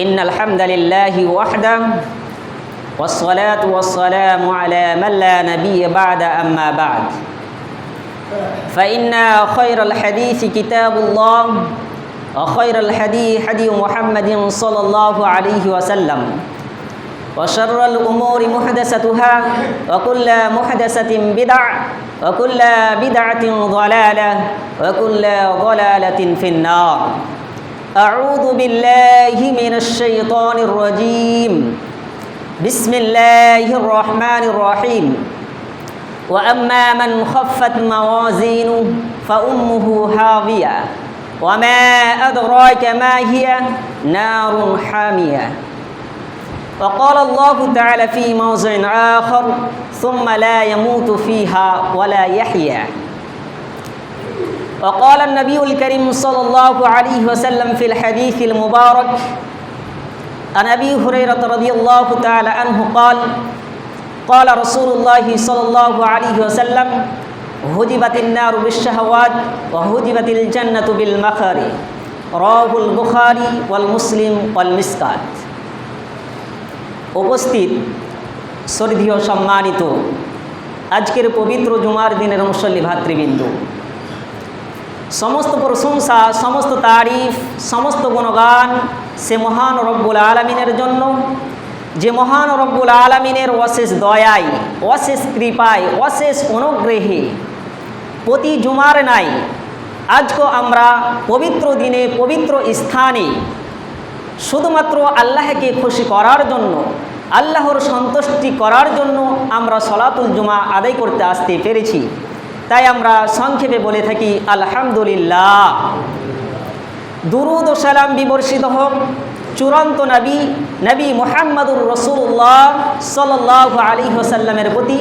إن الحمد لله وحده والصلاة والسلام على من لا نبي بعد أما بعد. فإن خير الحديث كتاب الله وخير الحديث حديث محمد صلى الله عليه وسلم. وشر الأمور محدثتها وكل محدثة بدع وكل بدعة ضلالة وكل ضلالة في النار. أعوذ بالله من الشيطان الرجيم. بسم الله الرحمن الرحيم. وأما من خفت موازينه فأمه هاوية وما أدراك ما هي؟ نار حامية. وقال الله تعالى في موضع آخر ثم لا يموت فيها ولا يحيا. وقال النبي الكريم صلى الله عليه وسلم في الحديث المبارك عن ابي هريره رضي الله تعالى عنه قال قال رسول الله صلى الله عليه وسلم هدبت النار بالشهوات وهدبت الجنه بالمخر رواه البخاري والمسلم والمسكات উপস্থিত শ্রদ্ধীয় সম্মানিত আজকের পবিত্র জুমার দিনের মুসল্লি ভাতৃবৃন্দ সমস্ত প্রশংসা, সমস্ত তারিফ, সমস্ত গুণগান সে মহান রব্বুল আলমিনের জন্য। যে মহান রব্বুল আলমিনের অশেষ দয়ায়, অশেষ কৃপায়, অশেষ অনুগ্রহে প্রতি জুমার নাই, আজকে আমরা পবিত্র দিনে, পবিত্র স্থানে শুধুমাত্র আল্লাহকে খুশি করার জন্য, আল্লাহর সন্তুষ্টি করার জন্য আমরা সলাতুল জুমা আদায় করতে আসতে পেরেছি। আমরা সংক্ষেপে বলে থাকি, আলহামদুলিল্লাহ। দুরুদ ও সালাম বিবর্ষিত হোক, চূড়ান্ত নবী নবী মোহাম্মদুর রসুল্লাহ সাল্লাহ আলী হোসাল্লামের প্রতি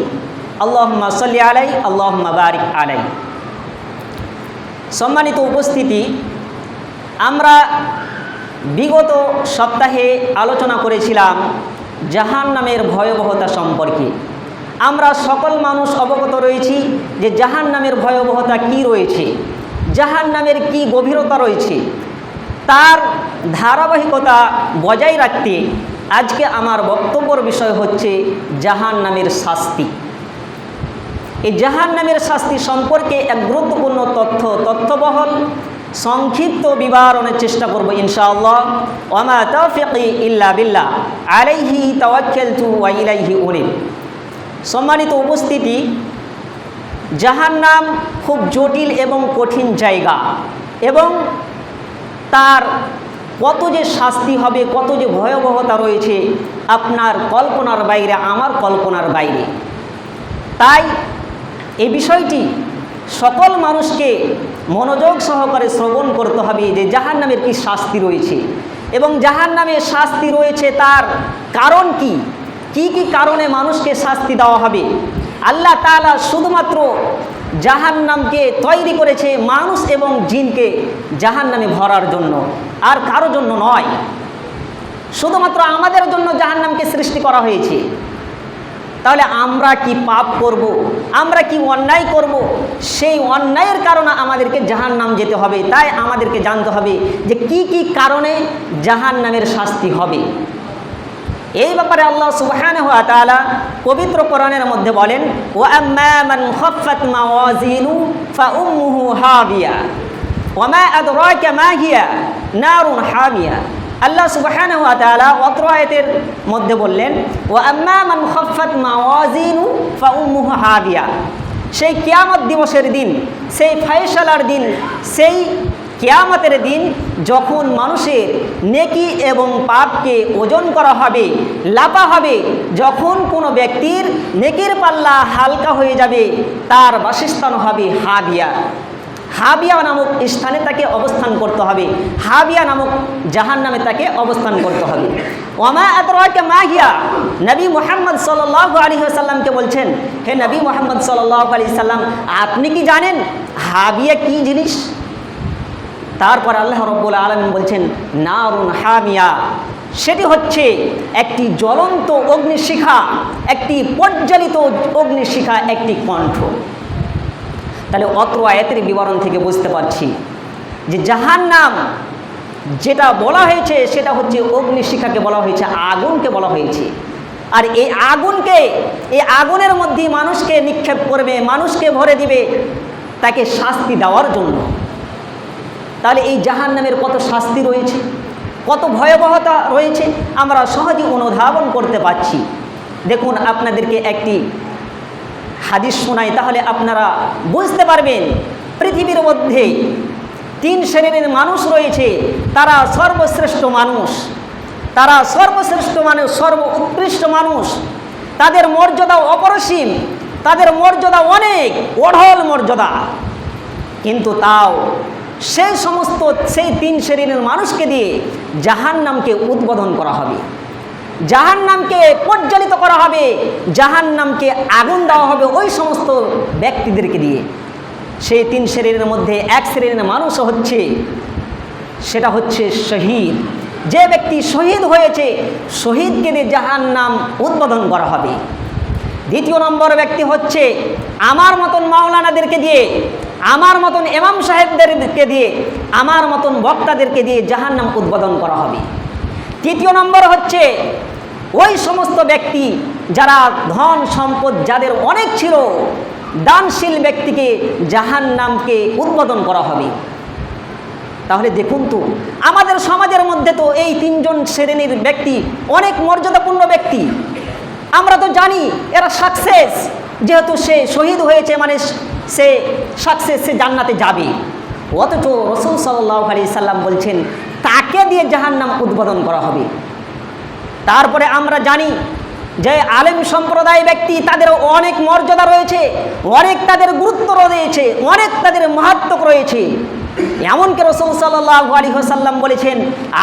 আল্লাহম্মা সাল্লি আলাই আল্লাহম্মা বারিক আলাই সম্মানিত উপস্থিতি, আমরা বিগত সপ্তাহে আলোচনা করেছিলাম জাহান নামের ভয়াবহতা সম্পর্কে। আমরা সকল মানুষ অবগত রয়েছি যে জাহান নামের ভয়াবহতা কি রয়েছে জাহান নামের কি গভীরতা রয়েছে, তার ধারাবাহিকতা বজায় রাখতে আজকে আমার বক্তব্যর বিষয় হচ্ছে জাহান নামের শাস্তি। এই জাহান নামের শাস্তি সম্পর্কে এক গুরুত্বপূর্ণ তথ্য, তথ্যবহল সংক্ষিপ্ত বিবরণের চেষ্টা করব ইনশাআল্লাহ। ওমা তৌফিকি ইল্লা বিল্লাহ। আলাইহি তাওয়াক্কালতু ওয়া ইলাইহি উনিব। সম্মানিত উপস্থিতি জাহান্নাম খুব জটিল এবং কঠিন জায়গা এবং তার কত যে শাস্তি হবে, কত যে ভয়াবহতা রয়েছে আপনার কল্পনার বাইরে, আমার কল্পনার বাইরে। তাই এই বিষয়টি সকল মানুষকে মনোযোগ সহকারে শ্রবণ করতে হবে যে জাহান নামের কী শাস্তি রয়েছে। এবং জাহান নামের শাস্তি রয়েছে তার কারণ কি? কি কি কারণে মানুষকে শাস্তি দেওয়া হবে? আল্লাহ তালা শুধুমাত্র জাহান নামকে তৈরি করেছে মানুষ এবং জিনকে জাহান নামে ভরার জন্য। আর কারও জন্য নয়। শুধুমাত্র আমাদের জন্য জাহান নামকে সৃষ্টি করা হয়েছে। তাহলে আমরা কি পাপ করব। আমরা কি অন্যায় করব। সেই অন্যায়ের কারণে আমাদেরকে জাহান নাম যেতে হবে। তাই আমাদেরকে জানতে হবে যে কি কি কারণে জাহান নামের শাস্তি হবে। এই ব্যাপারে আল্লাহ সুবহান হুয়া তাআলা পবিত্র কোরআনের মধ্যে বলেন ও আম্মান খাফাত মাওয়াজিনু ফাউম্মুহু হাবিয়া ওমা আদরাকা মা হিয়া নারুন হামিয়া। আল্লাহ সুবহান হুয়া তাআলা অত্র আয়াতের মধ্যে বললেন ও আম্মা মান খাফাত মাওয়াজিনু ফাউম্মুহু হাবিয়া। সেই কিয়ামত দিবসের দিন, সেই ফয়সালার দিন, সেই কেয়ামতের দিন যখন মানুষের নেকি এবং পাপকে ওজন করা হবে, লাপা হবে, যখন কোনো ব্যক্তির নেকির পাল্লা হালকা হয়ে যাবে, তার বাসস্থান হবে হাবিয়া। হাবিয়া নামক স্থানে তাকে অবস্থান করতে হবে। হাবিয়া নামক জাহান নামে তাকে অবস্থান করতে হবে। ওমা আতরাকে মাহিয়া নবী মোহাম্মদ সাল্লাহ আলী সাল্লামকে বলছেন, হে নবী মোহাম্মদ সাল্লাহ আলী সাল্লাম আপনি কি জানেন হাবিয়া কি জিনিস? তারপর আল্লাহ রব্বুল আলমিন বলছেন, নারুন হামিয়া। সেটি হচ্ছে একটি জ্বলন্ত অগ্নিশিখা, একটি পর্যালিত অগ্নিশিখা, একটি কণ্ঠ। তাহলে অত্র আয়াতের বিবরণ থেকে বুঝতে পারছি যে জাহান্নাম যেটা বলা হয়েছে, সেটা হচ্ছে অগ্নিশিখাকে বলা হয়েছে, আগুনকে বলা হয়েছে। আর এই আগুনকে, এই আগুনের মধ্যে মানুষকে নিক্ষেপ করবে, মানুষকে ভরে দিবে, তাকে শাস্তি দেওয়ার জন্য। তাহলে এই জাহান নামের কত শাস্তি রয়েছে? কত ভয়াবহতা রয়েছে? আমরা সহজেই অনুধাবন করতে পারছি। দেখুন, আপনাদেরকে একটি হাদিস শোনাই, তাহলে আপনারা বুঝতে পারবেন, পৃথিবীর মধ্যে তিন শ্রেণির মানুষ রয়েছে, তারা সর্বশ্রেষ্ঠ মানুষ। তারা সর্বশ্রেষ্ঠ মানুষ সর্ব উৎকৃষ্ট মানুষ। তাদের মর্যাদা অপরসীম, তাদের মর্যাদা অনেক অঢল মর্যাদা। কিন্তু তাও সেই সমস্ত সেই তিন শ্রেণির মানুষকে দিয়ে জাহান নামকে উদ্বোধন করা হবে। জাহান নামকে পরিচালিত করা হবে জাহান নামকে আগুন দেওয়া হবে ওই সমস্ত ব্যক্তিদেরকে দিয়ে। সেই তিন শ্রেণির মধ্যে এক শ্রেণির মানুষ হচ্ছে, সেটা হচ্ছে শহীদ। যে ব্যক্তি শহীদ হয়েছে, শহীদকে দিয়ে জাহান নাম উদ্বোধন করা হবে। দ্বিতীয় নম্বর ব্যক্তি হচ্ছে, আমার মতন মাওলানাদেরকে দিয়ে আমার মতন এমাম সাহেবদেরকে দিয়ে, আমার মতন বক্তাদেরকে দিয়ে জাহান নাম উদ্বোধন করা হবে। তৃতীয় নম্বর হচ্ছে, ওই সমস্ত ব্যক্তি যারা ধন সম্পদ যাদের অনেক ছিল, দানশীল ব্যক্তিকে জাহান নামকে উদ্বোধন করা হবে। তাহলে দেখুন তো, আমাদের সমাজের মধ্যে তো এই তিনজন শ্রেণির ব্যক্তি অনেক মর্যাদাপূর্ণ ব্যক্তি। আমরা তো জানি এরা সাকসেস যেহেতু সে শহীদ হয়েছে মানে সে সাকসেস সে জান্নাতে যাবে। অথচ রসুল সাল্লাহ আলি সাল্লাম বলছেন, তাকে দিয়ে জাহান্নাম উদ্বোধন করা হবে। তারপরে আমরা জানি যে আলেম সম্প্রদায় ব্যক্তি তাদের অনেক মর্যাদা রয়েছে, অনেক তাদের গুরুত্ব রয়েছে, অনেক তাদের মাহাত্ম রয়েছে। এমনকি রসুল সাল্লাহ আলী হোসাল্লাম বলেছেন,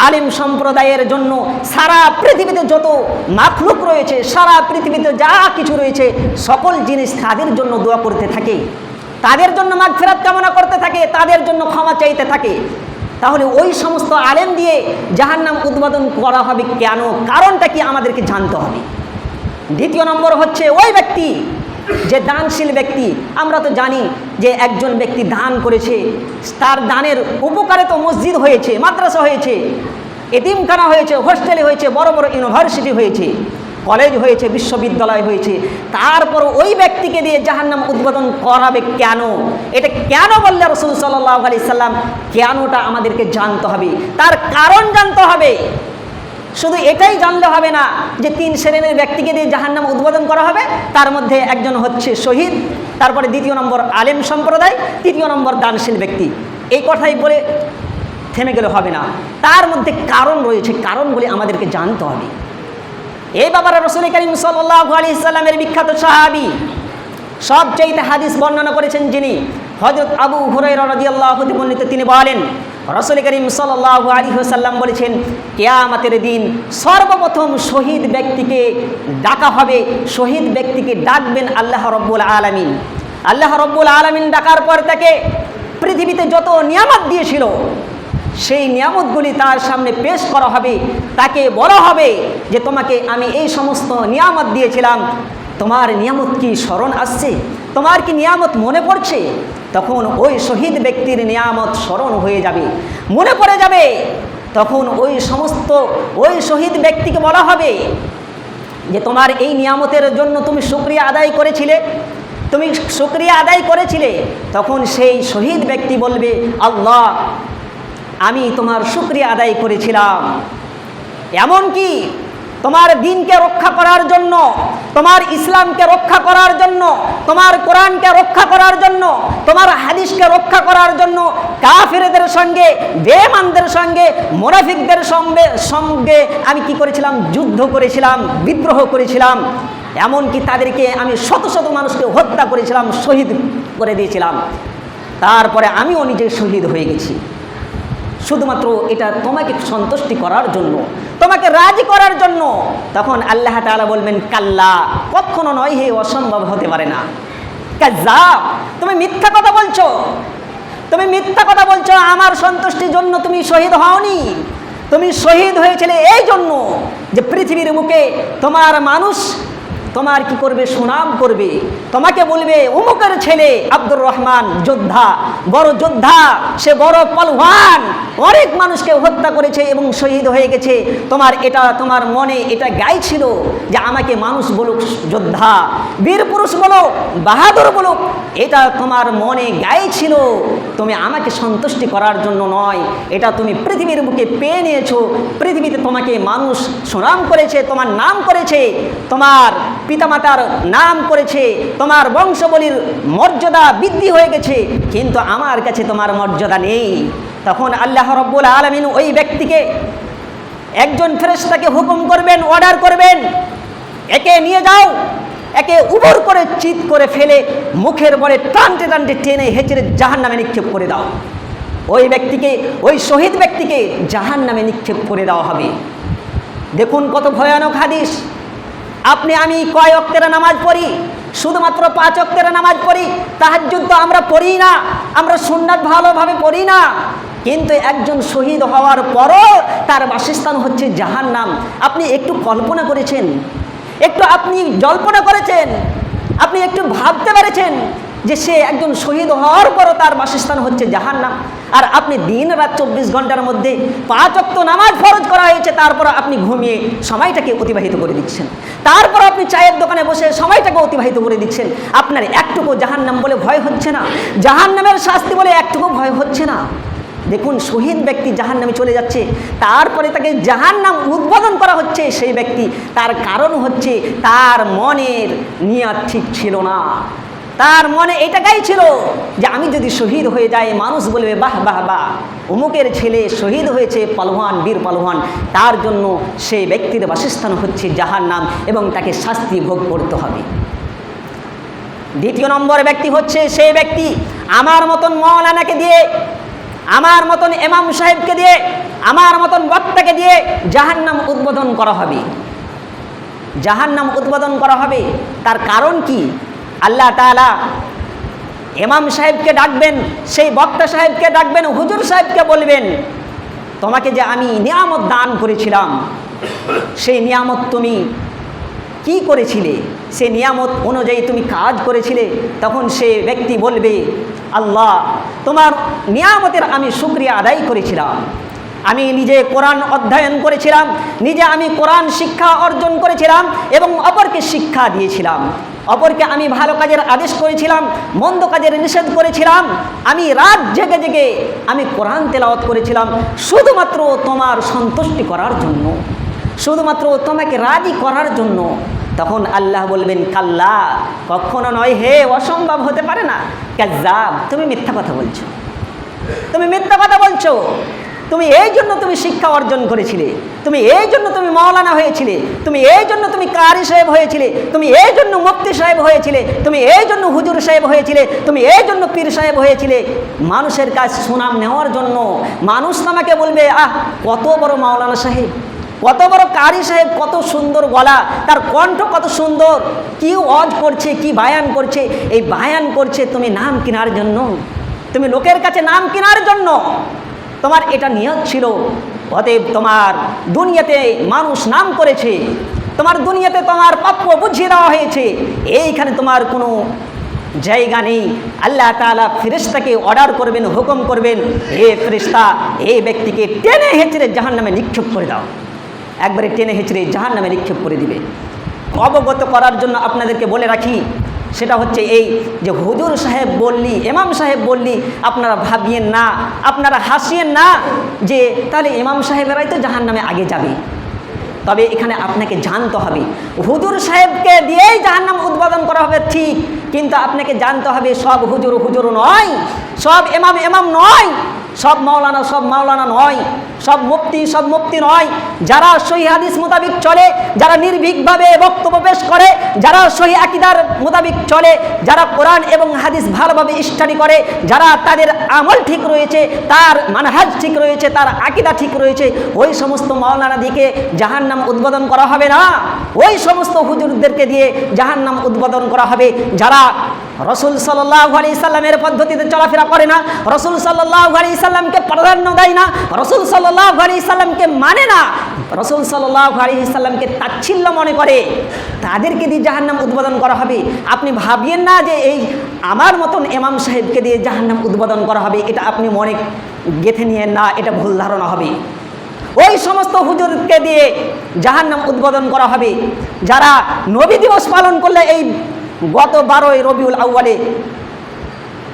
আলিম সম্প্রদায়ের জন্য সারা পৃথিবীতে যত মাখলুক রয়েছে, সারা পৃথিবীতে যা কিছু রয়েছে, সকল জিনিস তাদের জন্য দোয়া করতে থাকে। তাদের জন্য মাঘ ফেরাত কামনা করতে থাকে, তাদের জন্য ক্ষমা চাইতে থাকে। তাহলে ওই সমস্ত আলেম দিয়ে যাহার নাম উদ্বোধন করা হবে কেন? কারণটা কি আমাদেরকে জানতে হবে। দ্বিতীয় নম্বর হচ্ছে ওই ব্যক্তি, যে দানশীল ব্যক্তি, আমরা তো জানি যে একজন ব্যক্তি দান করেছে, তার দানের উপকারে তো মসজিদ হয়েছে, মাদ্রাসা হয়েছে, এতিমখানা হয়েছে, হোস্টেলে হয়েছে, বড় বড় ইউনিভার্সিটি হয়েছে। কলেজ হয়েছে, বিশ্ববিদ্যালয় হয়েছে, তারপর ওই ব্যক্তিকে দিয়ে জাহান্নাম উদ্বোধন করাবে কেন? এটা কেন বললে রসুল সাল্লাহ আলি সাল্লাম? কেনটা আমাদেরকে জানতে হবে। তার কারণ জানতে হবে। শুধু এটাই জানলে হবে না যে তিন শ্রেণির ব্যক্তিকে দিয়ে জাহান্নাম উদ্বোধন করা হবে, তার মধ্যে একজন হচ্ছে শহীদ, তারপরে দ্বিতীয় নম্বর আলেম সম্প্রদায়, তৃতীয় নম্বর দানশীল ব্যক্তি। এই কথাই বলে থেমে গেলে হবে না। তার মধ্যে কারণ রয়েছে। কারণগুলি আমাদেরকে জানতে হবে। এই বাবারা রসুল করিম সাল্লাহ আলি ইসলামের বিখ্যাত সাহাবি, সবচাইতে হাদিস বর্ণনা করেছেন যিনি হজরত আবু হুরাই বর্ণিত, তিনি বলেন, রসুল করিম সাল্লাহ আলী সাল্লাম বলেছেন, কেয়ামাতের দিন সর্বপ্রথম শহীদ ব্যক্তিকে ডাকা হবে, শহীদ ব্যক্তিকে ডাকবেন আল্লাহ রব্বুল আলমিন। আল্লাহ রব্বুল আলমিন ডাকার পর তাকে পৃথিবীতে যত নিয়ামত দিয়েছিল সেই নিয়ামতগুলি তার সামনে পেশ করা হবে। তাকে বলা হবে যে, তোমাকে আমি এই সমস্ত নিয়ামত দিয়েছিলাম। তোমার নিয়ামত কি স্মরণ আসছে? তোমার কি নিয়ামত মনে পড়ছে? তখন ওই শহীদ ব্যক্তির নিয়ামত স্মরণ হয়ে যাবে। মনে পড়ে যাবে। তখন ওই সমস্ত, ওই শহীদ ব্যক্তিকে বলা হবে যে, তোমার এই নিয়ামতের জন্য তুমি শুক্রিয়া আদায় করেছিলে। তুমি শুক্রিয়া আদায় করেছিলে। তখন সেই শহীদ ব্যক্তি বলবে, আল্লাহ আমি তোমার শুক্রিয়া আদায় করেছিলাম। এমনকি তোমার দিনকে রক্ষা করার জন্য, তোমার ইসলামকে রক্ষা করার জন্য, তোমার কোরআনকে রক্ষা করার জন্য, তোমার হাদিসকে রক্ষা করার জন্য কাফেরদের সঙ্গে বেমানদের সঙ্গে, মোনাফিকদের সঙ্গে সঙ্গে আমি কি করেছিলাম? যুদ্ধ করেছিলাম, বিদ্রোহ করেছিলাম। এমনকি তাদেরকে আমি শত শত মানুষকে হত্যা করেছিলাম, শহীদ করে দিয়েছিলাম। তারপরে আমিও নিজে শহীদ হয়ে গেছি। শুধুমাত্র এটা তোমাকে সন্তুষ্টি করার জন্য, তোমাকে রাজি করার জন্য। তখন আল্লাহ তাআলা বলবেন, কাল্লা, কখনো নয় হে, অসম্ভব হতে পারে না। কাজ্জাব তুমি মিথ্যা কথা বলছো। তুমি মিথ্যা কথা বলছো, আমার সন্তুষ্টির জন্য তুমি শহীদ হওনি। তুমি শহীদ হয়েছিলে এই জন্য যে পৃথিবীর মুখে তোমার মানুষ তোমার কি করবে? সুনাম করবে। তোমাকে বলবে, অমুকের ছেলে আব্দুর রহমান যোদ্ধা, বড় যোদ্ধা, সে বড় পলওয়ান। অনেক মানুষকে হত্যা করেছে এবং শহীদ হয়ে গেছে। তোমার এটা, তোমার মনে এটা গাইছিল যে আমাকে মানুষ বলুক যোদ্ধা, বীর পুরুষ বলো বাহাদুর বলুক, এটা তোমার মনে গাইছিল তুমি আমাকে সন্তুষ্টি করার জন্য নয়। এটা তুমি পৃথিবীর বুকে পেয়ে নিয়েছো। পৃথিবীতে তোমাকে মানুষ সুনাম করেছে, তোমার নাম করেছে, তোমার পিতামাতার নাম করেছে, তোমার বংশবলির মর্যাদা বৃদ্ধি হয়ে গেছে। কিন্তু আমার কাছে তোমার মর্যাদা নেই। তখন আল্লাহ রব্বুল আলমিন ওই ব্যক্তিকে একজন ফেরেশতাকে হুকুম করবেন, অর্ডার করবেন, একে নিয়ে যাও। একে উবর করে চিৎ করে ফেলে মুখের বলে টানতে টানতে টেনে হেঁচড়ে জাহান নামে নিক্ষেপ করে দাও। ওই ব্যক্তিকে, ওই শহীদ ব্যক্তিকে জাহান নামে নিক্ষেপ করে দেওয়া হবে। দেখুন কত ভয়ানক হাদিস। আপনি, আমি কয় অক্তের নামাজ পড়ি? শুধুমাত্র পাঁচ অক্তের নামাজ পড়ি? তাহাজ্জুদ তো আমরা পড়ি না। আমরা সুন্নাত ভালোভাবে পড়ি না। কিন্তু একজন শহীদ হওয়ার পরও তার বাসস্থান হচ্ছে জাহান্নাম। আপনি একটু কল্পনা করেছেন? একটু আপনি জল্পনা করেছেন, আপনি একটু ভাবতে পেরেছেন যে সে একজন শহীদ হওয়ার পরও তার বাসস্থান হচ্ছে জাহান্নাম। আর আপনি দিন রাত চব্বিশ ঘণ্টার মধ্যে পাঁচ অক্ত নামাজ ফরজ করা হয়েছে তারপর আপনি ঘুমিয়ে সময়টাকে অতিবাহিত করে দিচ্ছেন। তারপর আপনি চায়ের দোকানে বসে সময়টাকে অতিবাহিত করে দিচ্ছেন। আপনার একটুকু জাহান্নাম বলে ভয় হচ্ছে না। জাহান্নামের শাস্তি বলে একটুকু ভয় হচ্ছে না। দেখুন, শহীদ ব্যক্তি জাহান নামে চলে যাচ্ছে, তারপরে তাকে জাহান নাম উদ্বোধন করা হচ্ছে সেই ব্যক্তি। তার কারণ হচ্ছে, তার মনের নিয়াত ঠিক ছিল না। তার মনে এটাই ছিল যে আমি যদি শহীদ হয়ে যাই, মানুষ বলবে, বাহ বাহ বাহ, অমুকের ছেলে শহীদ হয়েছে পালওয়ান বীর পালওয়ান তার জন্য সেই ব্যক্তির বাসস্থান হচ্ছে জাহান নাম এবং তাকে শাস্তি ভোগ করতে হবে। দ্বিতীয় নম্বর ব্যক্তি হচ্ছে সেই ব্যক্তি। আমার মতন মৌলানাকে দিয়ে আমার মতন এমাম সাহেবকে দিয়ে, আমার মতন বক্তাকে দিয়ে জাহান্নাম উদ্বোধন করা হবে। জাহান্নাম উদ্বোধন করা হবে। তার কারণ কি? আল্লাহ তাআলা এমাম সাহেবকে ডাকবেন, সেই বক্তা সাহেবকে ডাকবেন, হুজুর সাহেবকে বলবেন, তোমাকে যে আমি নিয়ামত দান করেছিলাম, সেই নিয়ামত তুমি কি করেছিলে? সে নিয়ামত অনুযায়ী তুমি কাজ করেছিলে। তখন সে ব্যক্তি বলবে, আল্লাহ, তোমার নিয়ামতের আমি শুক্রিয়া আদায় করেছিলাম। আমি নিজে কোরআন অধ্যয়ন করেছিলাম, নিজে আমি কোরআন শিক্ষা অর্জন করেছিলাম এবং অপরকে শিক্ষা দিয়েছিলাম। অপরকে আমি ভালো কাজের আদেশ করেছিলাম, মন্দ কাজের নিষেধ করেছিলাম। আমি রাত জেগে জেগে আমি কোরআন তেলাওয়াত করেছিলাম, শুধুমাত্র তোমার সন্তুষ্টি করার জন্য। শুধুমাত্র তোমাকে রাজি করার জন্য। তখন আল্লাহ বলবেন, কাল্লা, কখনো নয় হে, অসম্ভব হতে পারে না। কাজাব তুমি মিথ্যা কথা বলছো। তুমি মিথ্যা কথা বলছো। তুমি এই জন্য তুমি শিক্ষা অর্জন করেছিলে। তুমি এই জন্য তুমি মৌলানা হয়েছিলে। তুমি এই জন্য তুমি কারি সাহেব হয়েছিলে। তুমি এই জন্য মুক্তি সাহেব হয়েছিলে। তুমি এই জন্য হুজুর সাহেব হয়েছিলে। তুমি এই জন্য পীর সাহেব হয়েছিলে। মানুষের কাজ সুনাম নেওয়ার জন্য মানুষ তোমাকে বলবে, আহ, কত বড় মাওলানা সাহেব। কত বড় কারি সাহেব, কত সুন্দর গলা, তার কণ্ঠ কত সুন্দর, কি অজ করছে, কি বায়ান করছে, এই বায়ান করছে, তুমি নাম কেনার জন্য, তুমি লোকের কাছে নাম কেনার জন্য, তোমার এটা নিয়ত ছিল, অতএব তোমার দুনিয়াতে মানুষ নাম করেছে, তোমার দুনিয়াতে তোমার প্রাপ্য বুঝিয়ে দেওয়া হয়েছে, এইখানে তোমার কোনো জায়গা নেই, আল্লাহ তাআলা ফেরেশতাকে অর্ডার করবেন, হুকুম করবেন এ ফেরেশতা, এই ব্যক্তিকে টেনে হেঁচড়ে জাহান নামে নিক্ষেপ করে দাও। একবারে টেনে হেঁচড়ে জাহান নামে নিক্ষেপ করে দিবে। অবগত করার জন্য আপনাদেরকে বলে রাখি, সেটা হচ্ছে এই যে হুজুর সাহেব বললি এমাম সাহেব বললি, আপনারা ভাবিয়েন না, আপনারা হাসিয়েন না যে তাহলে ইমাম সাহেবেরাই তো জাহান নামে আগে যাবে। তবে এখানে আপনাকে জানতে হবে, হুজুর সাহেবকে দিয়েই জাহান্নাম উদ্বোধন করা হবে ঠিক, কিন্তু আপনাকে জানতে হবে সব হুজুর হুজুর নয়, সব এমাম এমাম নয়। সব মাওলানা সব মাওলানা নয়, সব মুক্তি সব মুক্তি নয়, যারা সহি হাদিস মোতাবিক চলে, যারা নির্ভীকভাবে বক্তব্য পেশ করে, যারা সহি আকিদার মোতাবিক চলে, যারা কোরআন এবং হাদিস ভালোভাবে স্টাডি করে, যারা তাদের আমল ঠিক রয়েছে, তার মানহাজ ঠিক রয়েছে, তার আকিদা ঠিক রয়েছে, ওই সমস্ত মাওলানা দিকে জাহান্নাম উদ্বোধন করা হবে না। ওই সমস্ত হুজুরদেরকে দিয়ে জাহান্নাম উদ্বোধন করা হবে, যারা রসুল সাল্লাহ আলি সাল্লামের পদ্ধতিতে চলাফেরা করে না, রসুল সাল্লাহ আলি সাল্লামকে প্রাধান্য দেয় না, রসুল সাল্লাহ আলি সাল্লামকে মানে না, রসুল সাল্লাহ আলি সাল্লামকে তাচ্ছিল্য মনে করে, তাদেরকে দিয়ে জাহান্নাম উদ্বোধন করা হবে। আপনি ভাবিয়েন না যে এই আমার মতন এমাম সাহেবকে দিয়ে জাহান্নাম উদ্বোধন করা হবে, এটা আপনি মনে গেথে নিয়ে না, এটা ভুল ধারণা হবে। ওই সমস্ত হুজুরকে দিয়ে জাহান্নাম উদ্বোধন করা হবে। যারা নবী দিবস পালন করলে এই গত বারোই রবিউল আউ্বালে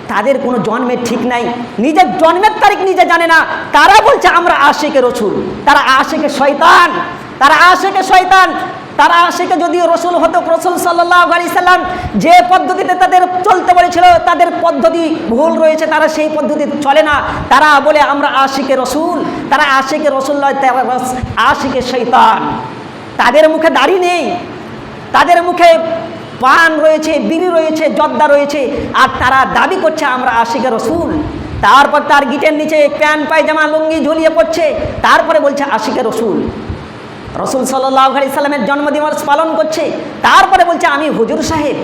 তাদের কোনো জন্মের ঠিক নাই। নিজের জন্মের তারিখ নিজে জানে না। তারা বলছে, আমরা আশেকে রসুল। তারা আশেকে শয়তান। তারা আশেকে শয়তান। তারা আশেকে যদিও রসুল হতো, রসুল সাল্লাহ সাল্লাম যে পদ্ধতিতে তাদের চলতে বলেছিল, তাদের পদ্ধতি ভুল রয়েছে, তারা সেই পদ্ধতি চলে না। তারা বলে, আমরা আশিকে রসুল। তারা আশিকে রসুল নয়, তারা আশিকে শৈতান তাদের মুখে দাড়ি নেই। তাদের মুখে পান রয়েছে, বিড়ি রয়েছে, জর্দা রয়েছে, আর তারা দাবি করছে আমরা আশিকে রসুল। তারপর তার গিটের নিচে প্যান্ট পায়জামা, লুঙ্গি ঝুলিয়ে পড়ছে। তারপরে বলছে আশিকে রসুল। রসুল সাল্লাহ আলি সাল্লামের জন্মদিবস পালন করছে। তারপরে বলছে, আমি হুজুর সাহেব।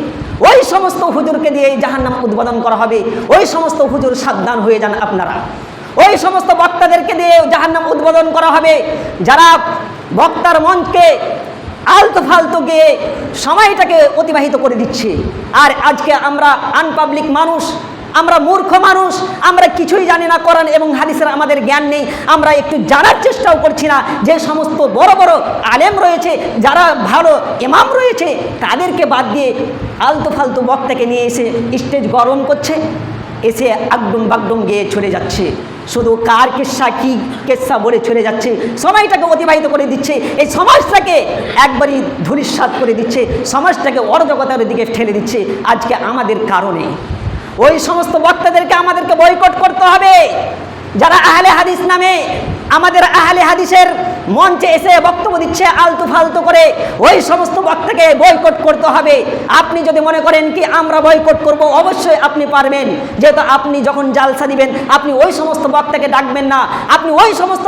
ওই সমস্ত হুজুরকে দিয়ে এই জাহান্নাম উদ্বোধন করা হবে। ওই সমস্ত হুজুর সাবধান হয়ে যান আপনারা। ওই সমস্ত বক্তাদেরকে দিয়ে জাহান্নাম উদ্বোধন করা হবে। যারা বক্তার মঞ্চকে আলতু ফালতু গিয়ে সময়টাকে অতিবাহিত করে দিচ্ছে। আর আজকে আমরা আনপাবলিক মানুষ, আমরা মূর্খ মানুষ, আমরা কিছুই জানি না করান এবং হাদিসের আমাদের জ্ঞান নেই, আমরা একটু জানার চেষ্টাও করছি না। যে সমস্ত বড় বড় আলেম রয়েছে, যারা ভালো ইমাম রয়েছে, তাদেরকে বাদ দিয়ে আলতু ফালতু বক্তাকে নিয়ে এসে স্টেজ গরম করছে। এসে আগডুম বাগডুম গিয়ে চলে যাচ্ছে। শুধু কার কেসা, কি কেসা বলে চলে যাচ্ছে? সময়টাকে অতিবাহিত করে দিচ্ছে। এই সমাজটাকে একবারই ধূলিসাত করে দিচ্ছে। সমাজটাকে অরাজকতার দিকে ঠেলে দিচ্ছে। আজকে আমাদের কারণে। ওই সমস্ত বক্তাদেরকে আমাদেরকে বয়কট করতে হবে। যারা আহলে হাদিস নামে আমাদের আহলে হাদিসের মঞ্চে এসে বক্তব্য দিচ্ছে, আলতু ফালতু করে। ওই সমস্ত বক্তাকে বয়কট করতে হবে। আপনি যদি মনে করেন কি আমরা বয়কট করব, অবশ্যই আপনি পারবেন। যেহেতু আপনি যখন জালসা দিবেন, আপনি ওই সমস্ত বক্তাকে ডাকবেন না। আপনি ওই সমস্ত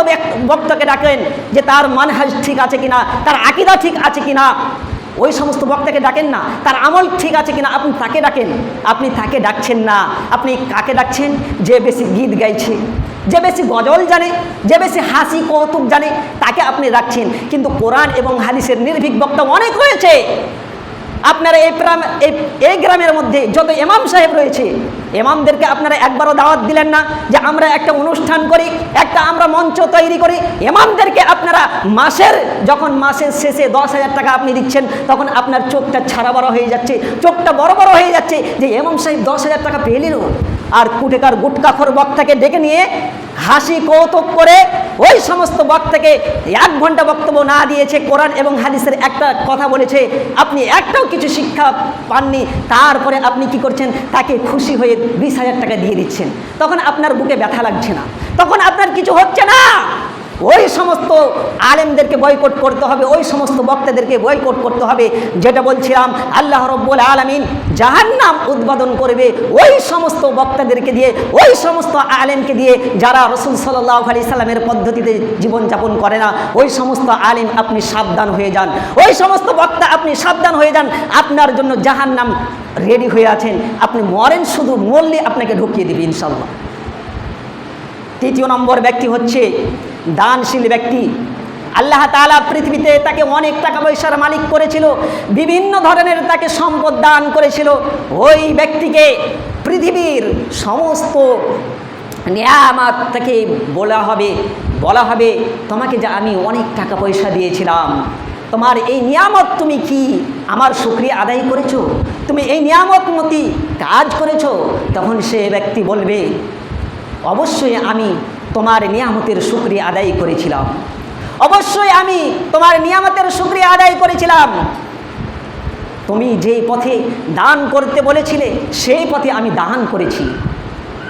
বক্তাকে ডাকেন যে তার মানহাজ ঠিক আছে কিনা, তার আকিদা ঠিক আছে কিনা। ওই সমস্ত বক্তাকে ডাকেন না, তার আমল ঠিক আছে কিনা, আপনি তাকে ডাকেন। আপনি তাকে ডাকছেন না। আপনি কাকে ডাকছেন? যে বেশি গীত গাইছে। যে বেশি গজল জানে, যে বেশি হাসি কৌতুক জানে, তাকে আপনি রাখছেন। কিন্তু কোরআন এবং হাদিসের নির্ভীক বক্তা অনেক রয়েছে আপনারা এই প্রাম এই গ্রামের মধ্যে যত এমাম সাহেব রয়েছে এমামদেরকে আপনারা একবারও দাওয়াত দিলেন না যে আমরা একটা অনুষ্ঠান করি, একটা আমরা মঞ্চ তৈরি করি। এমামদেরকে আপনারা মাসের, যখন মাসের শেষে দশ হাজার টাকা আপনি দিচ্ছেন, তখন আপনার চোখটা ছাড়া বড় হয়ে যাচ্ছে, চোখটা বড় বড় হয়ে যাচ্ছে যে এমাম সাহেব দশ হাজার টাকা পেয়ে নিল। আর কুটেকার গুটকাখর বক্তাকে ডেকে নিয়ে হাসি কৌতুক করে ওই সমস্ত বক্তাকে এক ঘণ্টা বক্তব্য না দিয়েছে, কোরআন এবং হাদিসের একটা কথা বলেছে, আপনি একটাও কিছু শিক্ষা পাননি, তারপরে আপনি কি করছেন? তাকে খুশি হয়ে বিশ হাজার টাকা দিয়ে দিচ্ছেন। তখন আপনার বুকে ব্যথা লাগছে না। তখন আপনার কিছু হচ্ছে না। ওই সমস্ত আলেমদেরকে বয়কট করতে হবে, ওই সমস্ত বক্তাদেরকে বয়কট করতে হবে, যেটা বলছিলাম, আল্লাহ রব্বুল আলমিন জাহান্নাম উদ্বোধন করবে ওই সমস্ত বক্তাদেরকে দিয়ে, ওই সমস্ত আলেমকে দিয়ে, যারা রসুল সাল্লাহ আলি সাল্লামের পদ্ধতিতে জীবনযাপন করে না, ওই সমস্ত আলেম আপনি সাবধান হয়ে যান। ওই সমস্ত বক্তা আপনি সাবধান হয়ে যান, আপনার জন্য জাহান্নাম রেডি হয়ে আছেন। আপনি মরেন শুধু মরলে আপনাকে ঢুকিয়ে দিবে ইনশাল্লাহ তৃতীয় নম্বর ব্যক্তি হচ্ছে দানশীল ব্যক্তি। আল্লাহ তাআলা পৃথিবীতে তাকে অনেক টাকা পয়সার মালিক করেছিল, বিভিন্ন ধরনের তাকে সম্পদ দান করেছিল। ওই ব্যক্তিকে পৃথিবীর সমস্ত নিয়ামত তাকে বলা হবে বলা হবে, তোমাকে যে আমি অনেক টাকা পয়সা দিয়েছিলাম, তোমার এই নিয়ামত তুমি কি আমার শুক্রিয়া আদায় করেছ? তুমি এই নিয়ামত মতি কাজ করেছ? তখন সে ব্যক্তি বলবে, অবশ্যই আমি তোমার নিয়ামতের শুক্রিয়া আদায় করেছিলাম। অবশ্যই আমি তোমার নিয়ামতের শুক্রিয়া আদায় করেছিলাম। তুমি যেই পথে দান করতে বলেছিলে, সেই পথে আমি দান করেছি।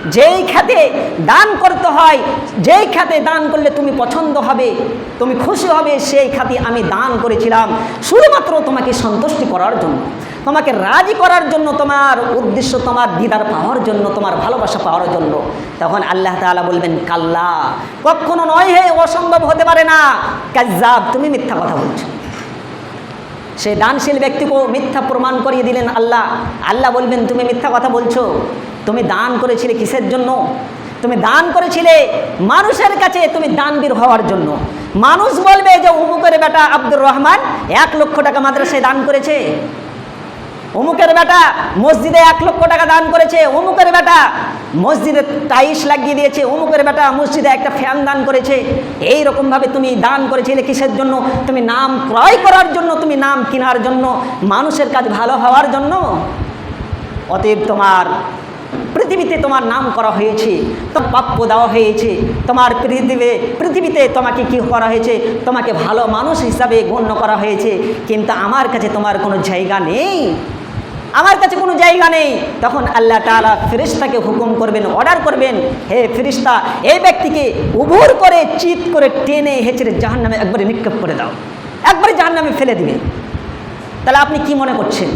যেই খাতে দান করতে হয়, যেই খাতে দান করলে তুমি পছন্দ হবে, তুমি খুশি হবে, সেই খাতে আমি দান করেছিলাম। শুধুমাত্র তোমাকে সন্তুষ্টি করার জন্য। তোমাকে রাজি করার জন্য তোমার উদ্দেশ্য, তোমার দিদার পাওয়ার জন্য, তোমার ভালোবাসা পাওয়ার জন্য। তখন আল্লাহ তাআলা বলবেন, কাল্লা, কখনো নয় হে, অসম্ভব হতে পারে না। কাজ্জাব, তুমি মিথ্যা কথা বলছো। সেই দানশীল ব্যক্তিকে মিথ্যা প্রমাণ করিয়ে দিলেন আল্লাহ। আল্লাহ বলবেন, তুমি মিথ্যা কথা বলছো। তুমি দান করেছিলে কিসের জন্য? তুমি দান করেছিলে মানুষের কাছে, তুমি দানবীর হওয়ার জন্য। মানুষ বলবে যে অমুকের বেটা আব্দুর রহমান এক লক্ষ টাকা মাদ্রাসায় দান করেছে অমুকের বেটা মসজিদে এক লক্ষ টাকা দান করেছে, অমুকের বেটা মসজিদে টাইস লাগিয়ে দিয়েছে, অমুকের বেটা মসজিদে একটা ফ্যান দান করেছে। এই রকমভাবে তুমি দান করেছিলে কিসের জন্য? তুমি নাম ক্রয় করার জন্য, তুমি নাম কেনার জন্য, মানুষের কাজ ভালো হওয়ার জন্য? অতএব তোমার পৃথিবীতে তোমার নাম করা হয়েছে, তোমার প্রাপ্য দেওয়া হয়েছে, তোমার পৃথিবীতে পৃথিবীতে তোমাকে কি করা হয়েছে? তোমাকে ভালো মানুষ হিসাবে গণ্য করা হয়েছে, কিন্তু আমার কাছে তোমার কোনো জায়গা নেই। আমার কাছে কোনো জায়গা নেই। তখন আল্লাহ তাআলা ফেরিস্তাকে হুকুম করবেন, অর্ডার করবেন, হে ফেরিস্তা এই ব্যক্তিকে উভর করে, চিত করে টেনে হেঁচড়ে জাহান নামে একবারে নিক্ষেপ করে দাও। একবারে জাহান নামে ফেলে দিবে। তাহলে আপনি কি মনে করছেন?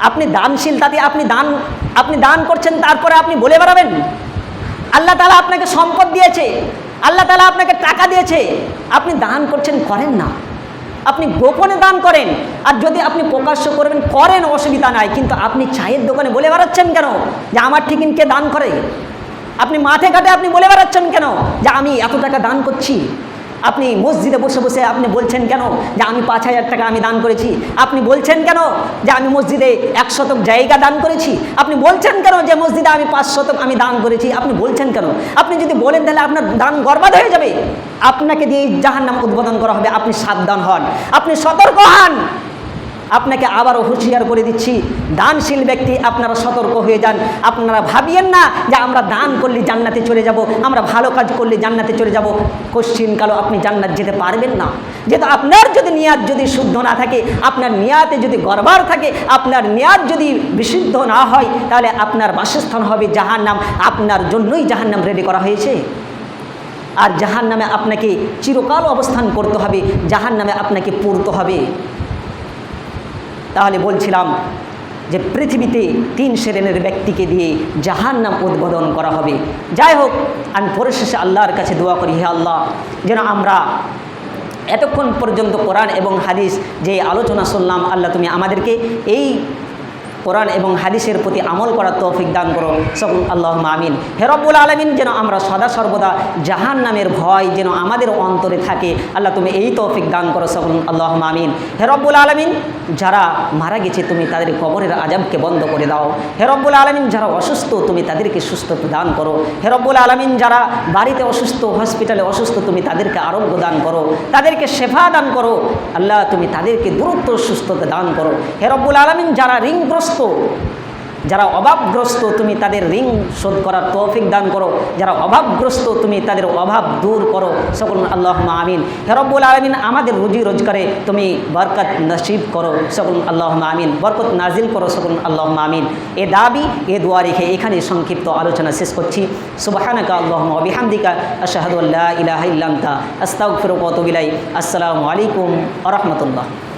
আপনি দানশীল, তাতে আপনি দান আপনি দান করছেন, তারপরে আপনি বলে বেড়াবেন? আল্লাহ তালা আপনাকে সম্পদ দিয়েছে, আল্লাহ তালা আপনাকে টাকা দিয়েছে। আপনি দান করছেন, করেন না। আপনি গোপনে দান করেন। আর যদি আপনি প্রকাশ্য করবেন, করেন, অসুবিধা নাই। কিন্তু আপনি চায়ের দোকানে বলে বেড়াচ্ছেন কেন? যে আমার টিকিন কে দান করে? আপনি মাঠে ঘাটে আপনি বলে বেড়াচ্ছেন কেন? যে আমি এত টাকা দান করছি। আপনি মসজিদে বসে বসে আপনি বলছেন কেন যে আমি পাঁচ হাজার টাকা আমি দান করেছি? আপনি বলছেন কেন যে আমি মসজিদে এক শতক জায়গা দান করেছি? আপনি বলছেন কেন যে মসজিদে আমি পাঁচ শতক আমি দান করেছি? আপনি বলছেন কেন? আপনি যদি বলেন তাহলে আপনার দান গর্বাদ হয়ে যাবে। আপনাকে দিয়ে জাহান নাম উদ্বোধন করা হবে। আপনি সাবধান হন। আপনি সতর্ক হন। আপনাকে আবারও হুঁশিয়ার করে দিচ্ছি, দানশীল ব্যক্তি, আপনারা সতর্ক হয়ে যান। আপনারা ভাবিয়েন না যে আমরা দান করলে জান্নাতে চলে যাব, আমরা ভালো কাজ করলে জান্নাতে চলে যাব। কোশ্চিন কালো, আপনি জান্নাত যেতে পারবেন না। যেহেতু আপনার যদি নিয়াত যদি শুদ্ধ না থাকে, আপনার নিয়াতে যদি গরবার থাকে, আপনার নিয়াত যদি বিশুদ্ধ না হয়, তাহলে আপনার বাসস্থান হবে জাহান্নাম। আপনার জন্যই জাহান্নাম রেডি করা হয়েছে। আর জাহান নামে আপনাকে চিরকাল অবস্থান করতে হবে জাহান নামে আপনাকে পড়তে হবে। তাহলে বলছিলাম যে পৃথিবীতে তিন শ্রেণির ব্যক্তিকে দিয়ে জাহান নাম উদ্বোধন করা হবে। যাই হোক, আমি পরিশেষে আল্লাহর কাছে দোয়া করি, হে আল্লাহ, যেন আমরা এতক্ষণ পর্যন্ত কোরআন এবং হাদিস যে আলোচনা শুনলাম, আল্লাহ তুমি আমাদেরকে এই কোরআন এবং হাদিসের প্রতি আমল করার তৌফিক দান করো। সকল আল্লাহ আমিন। হেরব্বুল আলমিন, যেন আমরা সদা সর্বদা জাহান নামের ভয় যেন আমাদের অন্তরে থাকে, আল্লাহ তুমি এই তৌফিক দান করো সকল আল্লাহ আমিন। হেরব্বুল আলমিন, যারা মারা গেছে তুমি তাদের কবরের আজাবকে বন্ধ করে দাও। হেরব্বুল আলমিন, যারা অসুস্থ তুমি তাদেরকে সুস্থ দান করো। হেরব্বুল আলমিন, যারা বাড়িতে অসুস্থ, হসপিটালে অসুস্থ তুমি তাদেরকে আরোগ্য দান করো। তাদেরকে শেফা দান করো। আল্লাহ তুমি তাদেরকে দূরত্ব সুস্থতা দান করো। হেরব্বুল আলমিন, যারা ঋণগ্রস্ত যারা অভাবগ্রস্ত, তুমি তাদের ঋণ শোধ করার তৌফিক দান করো। যারা অভাবগ্রস্ত, তুমি তাদের অভাব দূর করো। সকল আল্লাহ আমিন। হেরব্বুল আলমিন, আমাদের রুজি রোজগারে তুমি বরকত নসিব করো। সকল আল্লাহ আমিন। বরকত নাজিল করো, সকল আল্লাহ আমিন। এ দাবি, এ দোয়া রেখে এখানে সংক্ষিপ্ত আলোচনা শেষ করছি। সুবাহানাকা আল্লাহ অবিহামদিকা আশাহাদুল্লাহ ইলাহা ইল্লান্তা ওয়া আতুবু আসসালামু আলাইকুম ওয়া রাহমাতুল্লাহ।